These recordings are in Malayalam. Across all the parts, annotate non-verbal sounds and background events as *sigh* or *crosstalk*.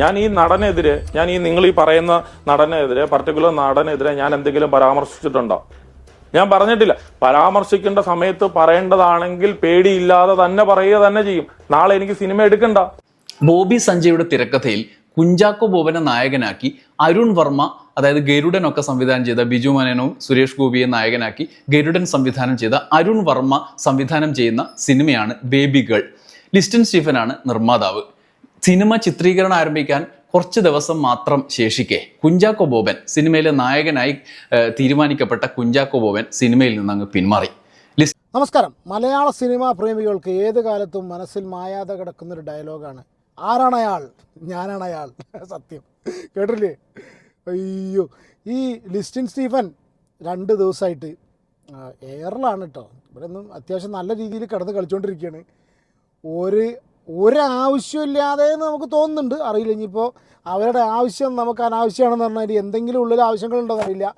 ഞാൻ ഈ നടനെതിരെ ഞാൻ ഈ നിങ്ങൾ ഈ പറയുന്ന നടനെതിരെ പർട്ടിക്കുലർ നടനെതിരെ ഞാൻ എന്തെങ്കിലും പരാമർശിച്ചിട്ടുണ്ടോ? ഞാൻ പറഞ്ഞിട്ടില്ല. പരാമർശിക്കേണ്ട സമയത്ത് പറയേണ്ടതാണെങ്കിൽ പേടിയില്ലാതെ തന്നെ പറയുക തന്നെ ചെയ്യും. നാളെ എനിക്ക് സിനിമ എടുക്കണ്ട. ബോബി സഞ്ജയുടെ തിരക്കഥയിൽ കുഞ്ചാക്കോ ബോബനെ നായകനാക്കി അരുൺ വർമ്മ അതായത് ഗരുഡനൊക്കെ സംവിധാനം ചെയ്ത ബിജു മനനവും സുരേഷ് ഗോപിയെ നായകനാക്കി ഗരുഡൻ സംവിധാനം ചെയ്ത അരുൺ വർമ്മ സംവിധാനം ചെയ്യുന്ന സിനിമയാണ് ബേബി ഗേൾ. ലിസ്റ്റൻ സ്റ്റീഫനാണ് നിർമ്മാതാവ്. സിനിമ ചിത്രീകരണം ആരംഭിക്കാൻ കുറച്ച് ദിവസം മാത്രം ശേഷിക്കെ. കുഞ്ചാക്കോ ബോബൻ സിനിമയിലെ നായകനായി തീരുമാനിക്കപ്പെട്ട കുഞ്ചാക്കോ ബോബൻ സിനിമയിൽ നിന്ന് അങ്ങ് പിന്മാറി നമസ്കാരം. മലയാള സിനിമാ പ്രേമികൾക്ക് ഏത് കാലത്തും മനസ്സിൽ മായാതെ കിടക്കുന്ന ഒരു ഡയലോഗാണ്. ആരാണ് അയാൾ ഞാനാണ് അയാൾ *laughs* സത്യം. കേട്ടില്ലേ? അയ്യോ. ഈ ലിസ്റ്റിൻ സ്റ്റീഫൻ രണ്ട് ദിവസമായിട്ട് എയറിലാണ് കേട്ടോ ഇവിടെ അത്യാവശ്യം നല്ല രീതിയിൽ കിടന്ന് കളിച്ചുകൊണ്ടിരിക്കുകയാണ് ഒരു ഒരാവശ്യമില്ലാതെ എന്ന് നമുക്ക് തോന്നുന്നുണ്ട്. അറിയില്ല ഇനിയിപ്പോൾ അവരുടെ ആവശ്യം നമുക്ക് അനാവശ്യമാണെന്ന് പറഞ്ഞാൽ എന്തെങ്കിലും ഉള്ളിൽ ആവശ്യങ്ങളുണ്ടോ എന്നറിയില്ല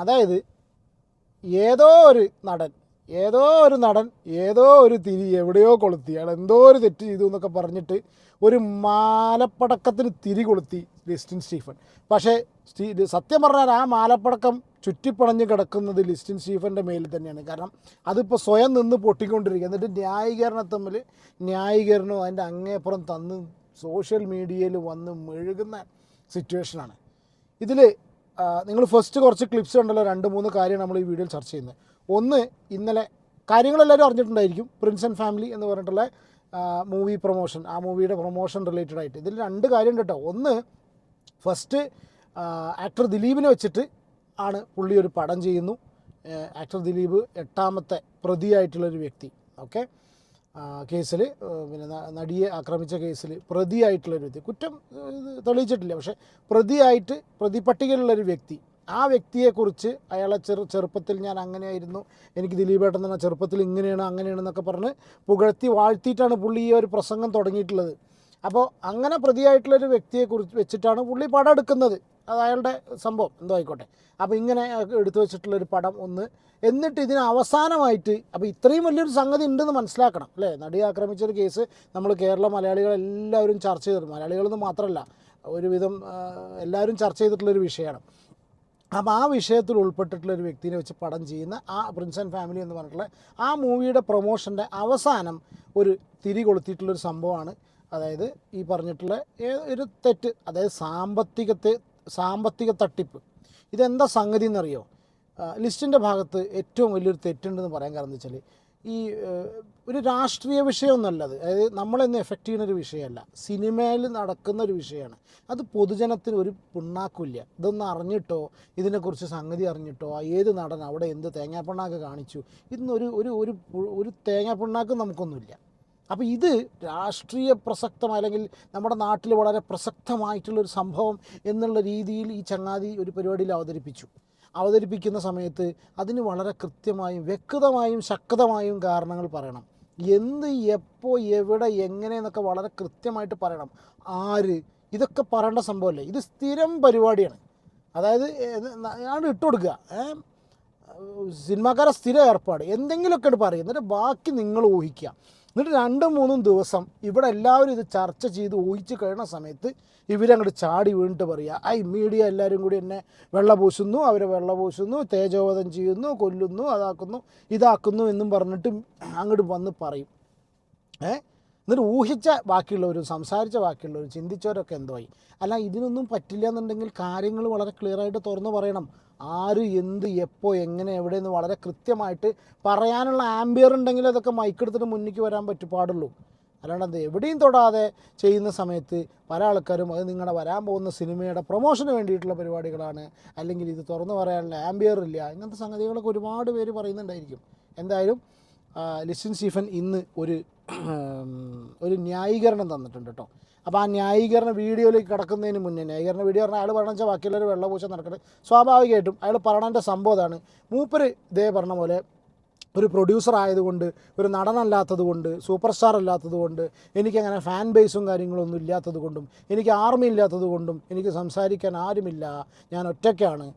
അതായത് ഏതോ ഒരു നടൻ ഏതോ ഒരു നടൻ ഏതോ ഒരു തിരി എവിടെയോ കൊളുത്തി അയാൾ എന്തോ ഒരു തെറ്റ് ചെയ്തു എന്നൊക്കെ പറഞ്ഞിട്ട് ഒരു മാലപ്പടക്കത്തിന് തിരി കൊളുത്തി ജസ്റ്റിൻ സ്റ്റീഫൻ. പക്ഷേ സത്യം പറഞ്ഞാൽ ആ മാലപ്പടക്കം ചുറ്റിപ്പണഞ്ഞ് കിടക്കുന്നത് ലിസ്റ്റിൻ സ്റ്റീഫന്റെ മേലിൽ തന്നെയാണ്. കാരണം അതിപ്പോൾ സ്വയം നിന്ന് പൊട്ടിക്കൊണ്ടിരിക്കുക. എന്നിട്ട് ന്യായീകരണം തമ്മിൽ ന്യായീകരണവും അതിന്റെ അങ്ങേപ്പുറം തന്ന് സോഷ്യൽ മീഡിയയിൽ വന്ന് മെഴുകുന്ന സിറ്റുവേഷനാണ് ഇതിൽ നിങ്ങൾ ഫസ്റ്റ് കുറച്ച് ക്ലിപ്സ് ഉണ്ടല്ലോ രണ്ട് മൂന്ന് കാര്യം നമ്മൾ ഈ വീഡിയോയിൽ ചർച്ച ചെയ്യുന്നത്. ഒന്ന് ഇന്നലെ കാര്യങ്ങളെല്ലാവരും അറിഞ്ഞിട്ടുണ്ടായിരിക്കും. പ്രിൻസ് ആൻഡ് ഫാമിലി എന്ന് പറഞ്ഞിട്ടുള്ള മൂവി പ്രൊമോഷൻ ആ മൂവിയുടെ പ്രൊമോഷൻ റിലേറ്റഡ് ആയിട്ട്. ഇതിൽ രണ്ട് കാര്യം ഉണ്ട് കേട്ടോ. ഒന്ന് ഫസ്റ്റ് ആക്ടർ ദിലീപിനെ വെച്ചിട്ട് ആണ് പുള്ളി ഒരു പടം ചെയ്യുന്നു. ആക്ടർ ദിലീപ് എട്ടാമത്തെ പ്രതിയായിട്ടുള്ളൊരു വ്യക്തി. ഓക്കെ? കേസിൽ പിന്നെ നടിയെ ആക്രമിച്ച കേസിൽ പ്രതിയായിട്ടുള്ളൊരു വ്യക്തി. കുറ്റം തെളിയിച്ചിട്ടില്ല. പക്ഷേ പ്രതിയായിട്ട് പ്രതിപട്ടികയിലുള്ളൊരു വ്യക്തി. ആ വ്യക്തിയെക്കുറിച്ച് അയാളെ ചെറു ചെറുപ്പത്തിൽ ഞാൻ അങ്ങനെയായിരുന്നു. എനിക്ക് ദിലീപേട്ടൻ തന്നെ ചെറുപ്പത്തിൽ ഇങ്ങനെയാണ് അങ്ങനെയാണെന്നൊക്കെ പറഞ്ഞ് പുകഴ്ത്തി വാഴ്ത്തിയിട്ടാണ് പുള്ളി ഈ ഒരു പ്രസംഗം തുടങ്ങിയിട്ടുള്ളത്. അപ്പോൾ അങ്ങനെ പ്രതിയായിട്ടുള്ളൊരു വ്യക്തിയെക്കുറിച്ച് വെച്ചിട്ടാണ് പുള്ളി പടം എടുക്കുന്നത്. അത് അയാളുടെ സംഭവം. എന്തോ ആയിക്കോട്ടെ. അപ്പോൾ ഇങ്ങനെ എടുത്തു വെച്ചിട്ടുള്ളൊരു പടം ഒന്ന്. എന്നിട്ട് ഇതിന് അവസാനമായിട്ട് അപ്പോൾ ഇത്രയും വലിയൊരു സംഗതി ഉണ്ടെന്ന് മനസ്സിലാക്കണം അല്ലേ? നടിയെ ആക്രമിച്ചൊരു കേസ് നമ്മൾ കേരള മലയാളികൾ എല്ലാവരും ചർച്ച ചെയ്തിട്ടുണ്ട്. മലയാളികളെന്ന് മാത്രമല്ല ഒരുവിധം എല്ലാവരും ചർച്ച ചെയ്തിട്ടുള്ളൊരു വിഷയമാണ്. അപ്പോൾ ആ വിഷയത്തിൽ ഉൾപ്പെട്ടിട്ടുള്ള ഒരു വ്യക്തിനെ വെച്ച് പടം ചെയ്യുന്ന ആ പ്രിൻസ് ആൻഡ് ഫാമിലി എന്ന് പറഞ്ഞിട്ടുള്ള ആ മൂവിയുടെ പ്രൊമോഷന്റെ അവസാനം ഒരു തിരി കൊളുത്തിയിട്ടുള്ളൊരു സംഭവമാണ്. അതായത് ഈ പറഞ്ഞിട്ടുള്ള ഒരു തെറ്റ് അതായത് സാമ്പത്തികത്തെ സാമ്പത്തിക തട്ടിപ്പ്. ഇതെന്താ സംഗതി എന്നറിയോ ലിസ്റ്റിന്റെ ഭാഗത്ത് ഏറ്റവും വലിയൊരു തെറ്റുണ്ടെന്ന് പറയാൻ കാരണം വെച്ചാൽ ഈ ഒരു രാഷ്ട്രീയ വിഷയമൊന്നുമല്ല അത് അതായത് നമ്മളെന്ന് എഫക്റ്റ് ചെയ്യുന്ന ഒരു വിഷയമല്ല. സിനിമയിൽ നടക്കുന്ന ഒരു വിഷയമാണ്. അത് പൊതുജനത്തിന് ഒരു പിണ്ണാക്കില്ല. ഇതൊന്നും അറിഞ്ഞിട്ടോ? ഇതിനെക്കുറിച്ച് സംഗതി അറിഞ്ഞിട്ടോ? ഏത് നടൻ? അവിടെ എന്ത് തേങ്ങാപ്പിണ്ണാക്ക് കാണിച്ചു? ഇന്നൊരു ഒരു ഒരു ഒരു തേങ്ങാപ്പിണ്ണാക്കും നമുക്കൊന്നുമില്ല. അപ്പോൾ ഇത് രാഷ്ട്രീയ പ്രസക്തമായ അല്ലെങ്കിൽ നമ്മുടെ നാട്ടിൽ വളരെ പ്രസക്തമായിട്ടുള്ളൊരു സംഭവം എന്നുള്ള രീതിയിൽ ഈ ചങ്ങാതി ഒരു പരിപാടിയിൽ അവതരിപ്പിച്ചു. അവതരിപ്പിക്കുന്ന സമയത്ത് അതിന് വളരെ കൃത്യമായും വ്യക്തമായും ശക്തമായും കാരണങ്ങൾ പറയണം. എന്ത് എപ്പോൾ എവിടെ എങ്ങനെ എന്നൊക്കെ വളരെ കൃത്യമായിട്ട് പറയണം. ആര്? ഇതൊക്കെ പറയേണ്ട സംഭവമല്ലേ? ഇത് സ്ഥിരം പരിപാടിയാണ്. അതായത് ഞാൻ ഇട്ട് കൊടുക്കുക? സിനിമാക്കാരെ സ്ഥിര ഏർപ്പാട്. എന്തെങ്കിലുമൊക്കെ പറയും എന്നിട്ട് ബാക്കി നിങ്ങൾ ഊഹിക്കുക. എന്നിട്ട് രണ്ടും മൂന്നും ദിവസം ഇവിടെ എല്ലാവരും ഇത് ചർച്ച ചെയ്ത് ഊഹിച്ച് കഴിയുന്ന സമയത്ത് ഇവരങ്ങോട്ട് ചാടി വീണിട്ട് പറയുക. ഐ മീഡിയ എല്ലാവരും കൂടി എന്നെ വെള്ള പൂശുന്നു അവരെ വെള്ള പൂശുന്നു തേജോവധം ചെയ്യുന്നു കൊല്ലുന്നു അതാക്കുന്നു ഇതാക്കുന്നു എന്നും പറഞ്ഞിട്ട് അങ്ങോട്ട് വന്ന് പറയും. ഏ? എന്നിട്ട് ഊഹിച്ച ബാക്കിയുള്ളവരും സംസാരിച്ച ബാക്കിയുള്ളവരും ചിന്തിച്ചവരൊക്കെ എന്തോയി അല്ല ഇതിനൊന്നും പറ്റില്ല എന്നുണ്ടെങ്കിൽ കാര്യങ്ങൾ വളരെ ക്ലിയർ ആയിട്ട് തുറന്നു പറയണം. ആര് എന്ത് എപ്പോൾ എങ്ങനെ എവിടെ എന്ന് വളരെ കൃത്യമായിട്ട് പറയാനുള്ള ആംബിയർ ഉണ്ടെങ്കിൽ അതൊക്കെ മൈക്കെടുത്തിട്ട് മുന്നിലേക്ക് വരാൻ പറ്റു പാടുള്ളൂ. അല്ലാണ്ട് അത് എവിടെയും തൊടാതെ ചെയ്യുന്ന സമയത്ത് പല ആൾക്കാരും അത് നിങ്ങളുടെ വരാൻ പോകുന്ന സിനിമയുടെ പ്രൊമോഷന് വേണ്ടിയിട്ടുള്ള പരിപാടികളാണ്. അല്ലെങ്കിൽ ഇത് തുറന്നു പറയാനുള്ള ആംബിയർ ഇല്ല. ഇങ്ങനത്തെ സംഗതികളൊക്കെ ഒരുപാട് പേര് പറയുന്നുണ്ടായിരിക്കും. എന്തായാലും ലിസ്റ്റിൻ സ്റ്റീഫൻ ഇന്ന് ഒരു ഒരു ന്യായീകരണം തന്നിട്ടുണ്ട് കേട്ടോ. അപ്പോൾ ആ ന്യായീകരണ വീഡിയോയിലേക്ക് കിടക്കുന്നതിന് മുന്നേ ന്യായീകരണ വീഡിയോ പറഞ്ഞാൽ അയാൾ പറഞ്ഞ വെച്ചാൽ ബാക്കിയുള്ളവർ വെള്ളപൂച്ച നടക്കുന്നത് സ്വാഭാവികമായിട്ടും അയാൾ പറയണതിന്റെ സംഭവം അതാണ്. മൂപ്പര് ഇതേ പറഞ്ഞ പോലെ ഒരു പ്രൊഡ്യൂസർ ആയതുകൊണ്ട് ഒരു നടനല്ലാത്തത് കൊണ്ട് സൂപ്പർ സ്റ്റാർ അല്ലാത്തത് കൊണ്ട് എനിക്കങ്ങനെ ഫാൻ ബേസും കാര്യങ്ങളൊന്നും ഇല്ലാത്തത് കൊണ്ടും എനിക്ക് ആർമി ഇല്ലാത്തത് കൊണ്ടും എനിക്ക് സംസാരിക്കാൻ ആരുമില്ല. ഞാൻ ഒറ്റയ്ക്കാണ്.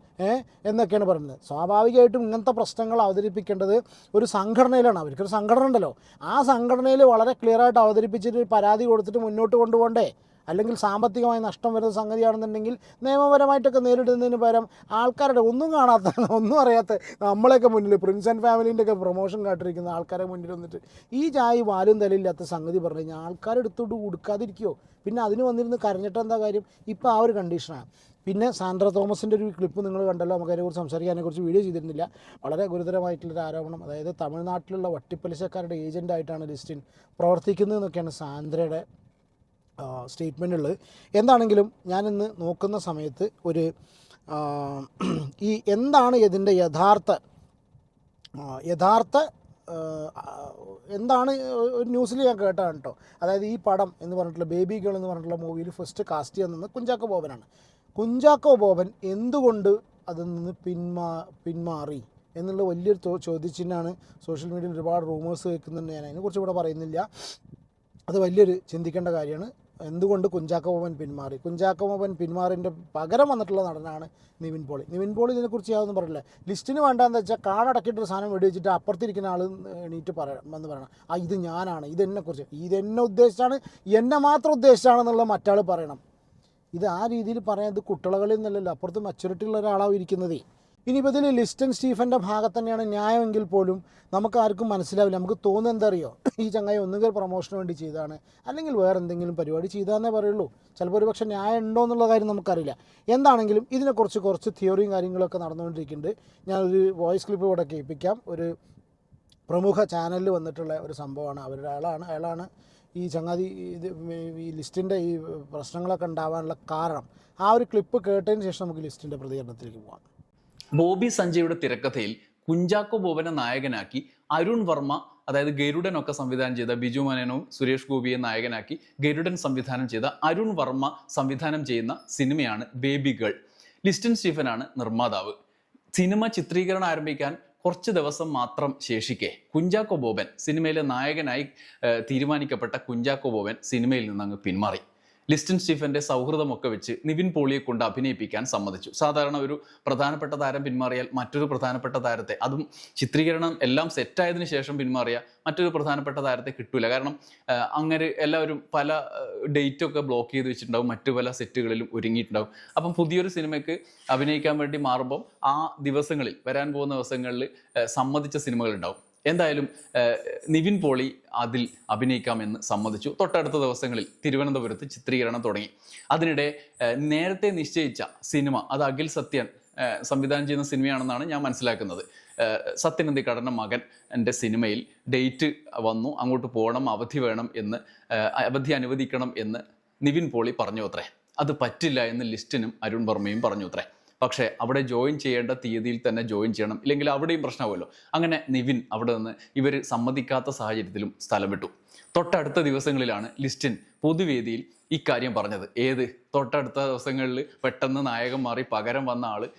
എന്നൊക്കെയാണ് പറയുന്നത്. സ്വാഭാവികമായിട്ടും ഇങ്ങനത്തെ പ്രശ്നങ്ങൾ അവതരിപ്പിക്കേണ്ടത് ഒരു സംഘടനയിലാണ്. അവർക്കൊരു സംഘടന ഉണ്ടല്ലോ. ആ സംഘടനയിൽ വളരെ ക്ലിയറായിട്ട് അവതരിപ്പിച്ചിട്ട് പരാതി കൊടുത്തിട്ട് മുന്നോട്ട് കൊണ്ടുപോകണ്ടേ? അല്ലെങ്കിൽ സാമ്പത്തികമായി നഷ്ടം വരുന്ന സംഗതിയാണെന്നുണ്ടെങ്കിൽ നിയമപരമായിട്ടൊക്കെ നേരിടുന്നതിന് പകരം ആൾക്കാരുടെ ഒന്നും കാണാത്ത ഒന്നും അറിയാത്ത നമ്മളെയൊക്കെ മുന്നിൽ പ്രിൻസ് ആൻഡ് ഫാമിലീന്റെ ഒക്കെ പ്രൊമോഷൻ കാട്ടിരിക്കുന്ന ആൾക്കാരെ മുന്നിൽ വന്നിട്ട് ഈ ചായ വാലും തലയില്ലാത്ത സംഗതി പറഞ്ഞു കഴിഞ്ഞാൽ ആൾക്കാരെടുത്തോട്ട് കൊടുക്കാതിരിക്കുമോ പിന്നെ അതിന് വന്നിരുന്ന് കരഞ്ഞിട്ട് എന്താ കാര്യം? ഇപ്പോൾ ആ ഒരു കണ്ടീഷനാണ് പിന്നെ സാൻഡ്ര തോമസിന്റെ ഒരു ക്ലിപ്പ് നിങ്ങൾ കണ്ടല്ലോ നമുക്ക് അതിനെക്കുറിച്ച് സംസാരിക്കാനെക്കുറിച്ച് വീഡിയോ ചെയ്തിരുന്നില്ല. വളരെ ഗുരുതരമായിട്ടുള്ളൊരു ആരോപണം അതായത് തമിഴ്നാട്ടിലുള്ള വട്ടിപ്പലിശക്കാരുടെ ഏജന്റായിട്ടാണ് ലിസ്റ്റിൻ പ്രവർത്തിക്കുന്നതെന്നൊക്കെയാണ് സാന്ദ്രയുടെ സ്റ്റേറ്റ്മെന്റ് ഉള്ളത് എന്താണെങ്കിലും ഞാനിന്ന് നോക്കുന്ന സമയത്ത് ഒരു ഈ എന്താണ് ഇതിന്റെ യഥാർത്ഥ യഥാർത്ഥ എന്താണ് ഒരു ന്യൂസിൽ ഞാൻ കേട്ടതാണ് കേട്ടോ അതായത് ഈ പടം എന്ന് പറഞ്ഞിട്ടുള്ള ബേബി ഗേൾ എന്ന് പറഞ്ഞിട്ടുള്ള മൂവിയിൽ ഫസ്റ്റ് കാസ്റ്റ് ചെയ്യുന്നത് കുഞ്ചാക്കോ ബോബനാണ്. കുഞ്ചാക്കോ ബോബൻ എന്തുകൊണ്ട് അതിൽ നിന്ന് പിന്മാ പിന്മാറി എന്നുള്ള വലിയൊരു ചോദ്യചിഹ്നമാണ് സോഷ്യൽ മീഡിയയിൽ ഒരുപാട് റൂമേഴ്സ് കേൾക്കുന്നുണ്ട്. ഞാൻ അതിനെക്കുറിച്ച് ഇവിടെ പറയുന്നില്ല. അത് വലിയൊരു ചിന്തിക്കേണ്ട കാര്യമാണ്. എന്തുകൊണ്ട് കുഞ്ചാക്കോ ബോബൻ പിന്മാറി? കുഞ്ചാക്കോ ബോബൻ പിന്മാറിന്റെ പകരം വന്നിട്ടുള്ള നടനാണ് നിവിൻ പോളി. നിവിൻ പോളി ഇതിനെക്കുറിച്ച് യാതൊന്നും പറയില്ല. ലിസ്റ്റിന് വേണ്ടാന്ന് വെച്ചാൽ കാടടക്കിയിട്ടൊരു സാധനം വെടിവെച്ചിട്ട് അപ്പുറത്തിരിക്കുന്ന ആൾ എണീറ്റ് പറയണം എന്ന് പറയണം. ആ ഇത് ഞാനാണ് ഇതെന്നെക്കുറിച്ച് ഇതെന്നെ ഉദ്ദേശിച്ചാണ് എന്നെ മാത്രം ഉദ്ദേശിച്ചാണെന്നുള്ള മറ്റാൾ പറയണം. ഇത് ആ രീതിയിൽ പറയാൻ ഇത് കുട്ടികളകളിൽ നിന്നല്ലല്ലോ അപ്പുറത്ത് മെച്ചൂരിറ്റി ഉള്ള ഒരാളാവും ഇരിക്കുന്നതേ. ഇനിയിപ്പോൾ ഇതിൽ ലിസ്റ്റൻ സ്റ്റീഫന്റെ ഭാഗത്ത് തന്നെയാണ് ന്യായമെങ്കിൽ പോലും നമുക്ക് ആർക്കും മനസ്സിലാവില്ല. നമുക്ക് തോന്നുന്നത് എന്താ അറിയോ ഈ ചങ്ങായി ഒന്നുകിൽ പ്രൊമോഷന് വേണ്ടി ചെയ്തതാണ് അല്ലെങ്കിൽ വേറെ എന്തെങ്കിലും പരിപാടി ചെയ്താന്നേ പറയുള്ളൂ. ചിലപ്പോൾ ഒരു പക്ഷേ ന്യായം ഉണ്ടോ എന്നുള്ള കാര്യം നമുക്കറിയില്ല. എന്താണെങ്കിലും ഇതിനെക്കുറിച്ച് കുറച്ച് തിയറിയും കാര്യങ്ങളൊക്കെ നടന്നുകൊണ്ടിരിക്കുന്നുണ്ട്. ഞാനൊരു വോയിസ് ക്ലിപ്പ് ഇവിടെ കേൾപ്പിക്കാം. ഒരു പ്രമുഖ ചാനലിൽ വന്നിട്ടുള്ള ഒരു സംഭവമാണ്. അവരുടെ ആളാണ് അയാളാണ് ഈ ചങ്ങാതി ഇത് ഈ ലിസ്റ്റിന്റെ ഈ പ്രശ്നങ്ങളൊക്കെ ഉണ്ടാവാനുള്ള കാരണം. ആ ഒരു ക്ലിപ്പ് കേട്ടതിന് ശേഷം നമുക്ക് ലിസ്റ്റിന്റെ പ്രതികരണത്തിലേക്ക് പോകാം ബോബി സഞ്ജയുടെ തിരക്കഥയിൽ കുഞ്ചാക്കോ ബോബനെ നായകനാക്കി അരുൺ വർമ്മ അതായത് ഗരുഡൻ ഒക്കെ സംവിധാനം ചെയ്ത ബിജു മനനും സുരേഷ് ഗോപിയെ നായകനാക്കി ഗരുഡൻ സംവിധാനം ചെയ്ത അരുൺ വർമ്മ സംവിധാനം ചെയ്യുന്ന സിനിമയാണ് ബേബി ഗേൾ. ലിസ്റ്റിൻ സ്റ്റീഫനാണ് നിർമ്മാതാവ്. സിനിമ ചിത്രീകരണം ആരംഭിക്കാൻ കുറച്ച് ദിവസം മാത്രം ശേഷിക്കെ കുഞ്ചാക്കോ ബോബൻ സിനിമയിലെ നായകനായി തീരുമാനിക്കപ്പെട്ട കുഞ്ചാക്കോ ബോബൻ സിനിമയിൽ നിന്ന് അങ്ങ് പിന്മാറി. ലിസ്റ്റൻ സ്റ്റീഫന്റെ സൗഹൃദമൊക്കെ വെച്ച് നിവിൻ പോളിയെ കൊണ്ട് അഭിനയിപ്പിക്കാൻ സമ്മതിച്ചു. സാധാരണ ഒരു പ്രധാനപ്പെട്ട താരം പിന്മാറിയാൽ മറ്റൊരു പ്രധാനപ്പെട്ട താരത്തെ അതും ചിത്രീകരണം എല്ലാം സെറ്റായതിനു ശേഷം പിന്മാറിയ മറ്റൊരു പ്രധാനപ്പെട്ട താരത്തെ കിട്ടൂല. കാരണം അങ്ങനെ എല്ലാവരും പല ഡേറ്റൊക്കെ ബ്ലോക്ക് ചെയ്ത് വെച്ചിട്ടുണ്ടാവും. മറ്റു പല സെറ്റുകളിലും ഒരുങ്ങിയിട്ടുണ്ടാവും. അപ്പം പുതിയൊരു സിനിമയ്ക്ക് അഭിനയിക്കാൻ വേണ്ടി മാറുമ്പം ആ ദിവസങ്ങളിൽ വരാൻ പോകുന്ന ദിവസങ്ങളിൽ സമ്മതിച്ച സിനിമകളുണ്ടാവും. എന്തായാലും നിവിൻ പോളി അതിൽ അഭിനയിക്കാമെന്ന് സമ്മതിച്ചു. തൊട്ടടുത്ത ദിവസങ്ങളിൽ തിരുവനന്തപുരത്ത് ചിത്രീകരണം തുടങ്ങി. അതിനിടെ നേരത്തെ നിശ്ചയിച്ച സിനിമ അത് അഖിൽ സത്യൻ സംവിധാനം ചെയ്യുന്ന സിനിമയാണെന്നാണ് ഞാൻ മനസ്സിലാക്കുന്നത്. സത്യനന്ദി കടന്ന മകൻ എന്റെ സിനിമയിൽ ഡേറ്റ് വന്നു. അങ്ങോട്ട് പോകണം അവധി വേണം എന്ന് അവധി അനുവദിക്കണം എന്ന് നിവിൻ പോളി പറഞ്ഞു അത്രേ. അത് പറ്റില്ല എന്ന് ലിസ്റ്റിനും അരുൺ വർമ്മയും പറഞ്ഞു അത്രേ. പക്ഷേ അവിടെ ജോയിൻ ചെയ്യേണ്ട തീയതിയിൽ തന്നെ ജോയിൻ ചെയ്യണം. ഇല്ലെങ്കിൽ അവിടെയും പ്രശ്നമാവുമല്ലോ. അങ്ങനെ നിവിൻ അവിടെ നിന്ന് ഇവർ സമ്മതിക്കാത്ത സാഹചര്യത്തിലും സ്ഥലം വിട്ടു. തൊട്ടടുത്ത ദിവസങ്ങളിലാണ് ലിസ്റ്റിൻ പൊതുവേദിയിൽ ഇക്കാര്യം പറഞ്ഞത്. ഏത്? തൊട്ടടുത്ത ദിവസങ്ങളിൽ പെട്ടെന്ന് നായകൻ മാറി പകരം വന്ന ആൾ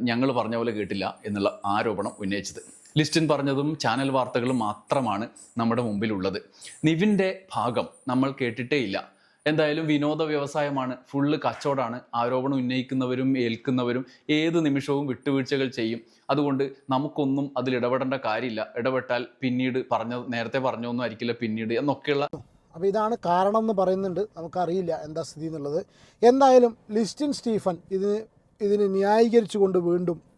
ഞങ്ങൾ പറഞ്ഞ പോലെ കേട്ടില്ല എന്നുള്ള ആരോപണം ഉന്നയിച്ചത്. ലിസ്റ്റിൻ പറഞ്ഞതും ചാനൽ വാർത്തകളും മാത്രമാണ് നമ്മുടെ മുമ്പിലുള്ളത്. നിവിന്റെ ഭാഗം നമ്മൾ കേട്ടിട്ടേ ഇല്ല എന്തായാലും വിനോദ വ്യവസായമാണ് ഫുള്ള് കച്ചവടമാണ്. ആരോപണം ഉന്നയിക്കുന്നവരും ഏൽക്കുന്നവരും ഏത് നിമിഷവും വിട്ടുവീഴ്ചകൾ ചെയ്യും. അതുകൊണ്ട് നമുക്കൊന്നും അതിൽ ഇടപെടേണ്ട കാര്യമില്ല. ഇടപെട്ടാൽ പിന്നീട് പറഞ്ഞ നേരത്തെ പറഞ്ഞൊന്നും ആയിരിക്കില്ല പിന്നീട് എന്നൊക്കെയുള്ള അപ്പോൾ ഇതാണ് കാരണം എന്ന് പറയുന്നുണ്ട്. നമുക്കറിയില്ല എന്താ സ്ഥിതി എന്നുള്ളത്. എന്തായാലും ലിസ്റ്റിൻ സ്റ്റീഫൻ ഇതിന് ഇതിന് ന്യായീകരിച്ചുകൊണ്ട് വീണ്ടും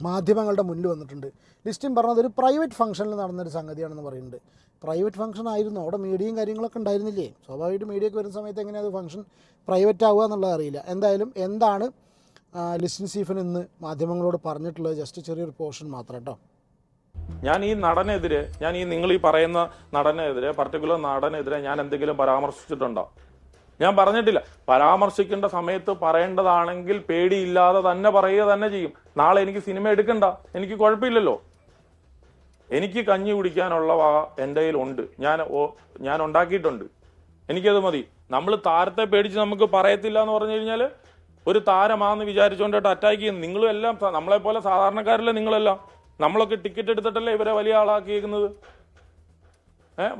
മാധ്യമങ്ങളുടെ മുന്നിൽ വന്നിട്ടുണ്ട്. ലിസ്റ്റിൻ പറഞ്ഞത് ഒരു പ്രൈവറ്റ് ഫംഗ്ഷനിൽ നടന്നൊരു സംഗതിയാണെന്ന് പറയുന്നുണ്ട്. പ്രൈവറ്റ് ഫംഗ്ഷൻ ആയിരുന്നു. അവിടെ മീഡിയയും കാര്യങ്ങളൊക്കെ ഉണ്ടായിരുന്നില്ലേ? സ്വാഭാവികമായിട്ട് മീഡിയയ്ക്ക് വരുന്ന സമയത്ത് എങ്ങനെയാണ് അത് ഫംഗ്ഷൻ പ്രൈവറ്റ് ആവുക എന്നുള്ളത് അറിയില്ല. എന്തായാലും എന്താണ് ലിസ്റ്റിൻ സീഫൻ ഇന്ന് മാധ്യമങ്ങളോട് പറഞ്ഞിട്ടുള്ളത്? ജസ്റ്റ് ചെറിയൊരു പോർഷൻ മാത്രം കേട്ടോ. ഞാൻ ഈ നടനെതിരെ ഞാൻ ഈ നിങ്ങൾ ഈ പറയുന്ന നടനെതിരെ പർട്ടിക്കുലർ നടനെതിരെ ഞാൻ എന്തെങ്കിലും പരാമർശിച്ചിട്ടുണ്ടോ? ഞാൻ പറഞ്ഞിട്ടില്ല. പരാമർശിക്കേണ്ട സമയത്ത് പറയേണ്ടതാണെങ്കിൽ പേടിയില്ലാതെ തന്നെ പറയുക തന്നെ ചെയ്യും. നാളെ എനിക്ക് സിനിമ എടുക്കണ്ട. എനിക്ക് കുഴപ്പമില്ലല്ലോ. എനിക്ക് കഞ്ഞി കുടിക്കാനുള്ള വക എന്റെ ഉണ്ട്. ഞാൻ ഞാൻ ഉണ്ടാക്കിയിട്ടുണ്ട്. എനിക്കത് മതി. നമ്മൾ താരത്തെ പേടിച്ച് നമുക്ക് പറയത്തില്ല എന്ന് പറഞ്ഞു കഴിഞ്ഞാൽ ഒരു താരമാന്ന് വിചാരിച്ചുകൊണ്ടിട്ട് അറ്റാക്ക് ചെയ്യുന്നു. നിങ്ങളും എല്ലാം നമ്മളെപ്പോലെ നമ്മളെ സാധാരണക്കാരല്ലേ നിങ്ങളെല്ലാം? നമ്മളൊക്കെ ടിക്കറ്റ് എടുത്തിട്ടല്ലേ ഇവരെ വലിയ ആളാക്കിയേക്കുന്നത്?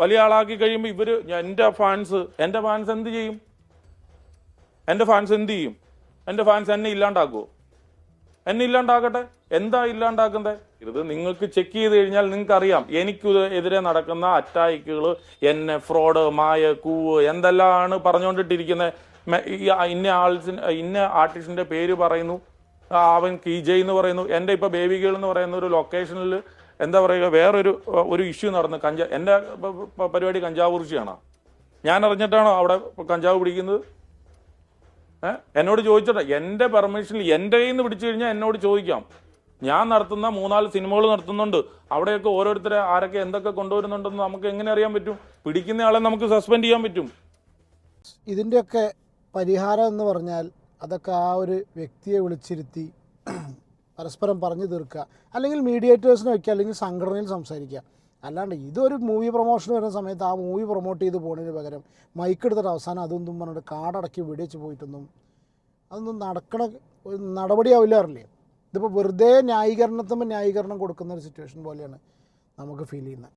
വലിയ ആളാക്കി കഴിയുമ്പോൾ ഇവർ എന്റെ ഫാൻസ് എന്റെ ഫാൻസ് എന്ത് ചെയ്യും? എന്റെ ഫാൻസ് എന്ത് ചെയ്യും? എന്റെ ഫാൻസ് എന്നെ ഇല്ലാണ്ടാക്കുമോ എന്നെ ഇല്ലാണ്ടാക്കട്ടെ? എന്താ ഇല്ലാണ്ടാക്കുന്നത് ഇത് നിങ്ങൾക്ക് ചെക്ക് ചെയ്ത് കഴിഞ്ഞാൽ നിങ്ങൾക്ക് അറിയാം എനിക്ക് എതിരെ നടക്കുന്ന അറ്റാക്കുകൾ എന്നെ ഫ്രോഡ് മായ കൂവ് എന്തെല്ലാമാണ് പറഞ്ഞുകൊണ്ടിട്ടിരിക്കുന്നത് ഇന്ന ആൾസിന് ഇന്ന ആർട്ടിസ്റ്റിന്റെ പേര് പറയുന്നു. അവൻ കീജയ് എന്ന് പറയുന്നു. എന്റെ ഇപ്പോൾ ബേബി ഗേൾ എന്ന് പറയുന്ന ഒരു ലൊക്കേഷനിൽ എന്താ പറയുക വേറൊരു ഒരു ഇഷ്യൂ നടന്നു കഞ്ചാ എന്റെ പരിപാടി കഞ്ചാവ് ഞാൻ അറിഞ്ഞിട്ടാണോ അവിടെ കഞ്ചാവ് പിടിക്കുന്നത്? എന്നോട് ചോദിച്ചിട്ട് എന്റെ പെർമിഷനിൽ എന്റെ കയ്യിൽ നിന്ന് പിടിച്ചു കഴിഞ്ഞാൽ എന്നോട് ചോദിക്കാം. ഞാൻ നടത്തുന്ന മൂന്നാൽ സിനിമകൾ നടത്തുന്നുണ്ട്. അവിടെയൊക്കെ ഓരോരുത്തരെ ആരൊക്കെ എന്തൊക്കെ കൊണ്ടുവരുന്നുണ്ടെന്ന് നമുക്ക് എങ്ങനെ അറിയാൻ പറ്റും? പിടിക്കുന്ന ആളെ നമുക്ക് സസ്പെൻഡ് ചെയ്യാൻ പറ്റും. ഇതിന്റെയൊക്കെ പരിഹാരം എന്ന് പറഞ്ഞാൽ അതൊക്കെ ആ ഒരു വ്യക്തിയെ വിളിച്ചിരുത്തി പരസ്പരം പറഞ്ഞു തീർക്കുക. അല്ലെങ്കിൽ മീഡിയേറ്റേഴ്സിനെ വയ്ക്കുക അല്ലെങ്കിൽ സംഘടനയിൽ സംസാരിക്കുക. അല്ലാണ്ട് ഇതൊരു മൂവി പ്രൊമോഷൻ വരുന്ന സമയത്ത് ആ മൂവി പ്രൊമോട്ട് ചെയ്ത് പോകുന്നതിന് പകരം മൈക്ക് എടുത്തിട്ട് അവസാനം അതൊന്നും പറഞ്ഞിട്ട് കാടടക്കി വെടിവെച്ച് പോയിട്ടൊന്നും അതൊന്നും നടക്കണ ഒരു നടപടിയാവില്ല അറിയില്ലേ? ഇതിപ്പോൾ വെറുതെ ന്യായീകരണത്തുമ്പോൾ ന്യായീകരണം കൊടുക്കുന്ന ഒരു സിറ്റുവേഷൻ പോലെയാണ് നമുക്ക് ഫീൽ ചെയ്യുന്നത്.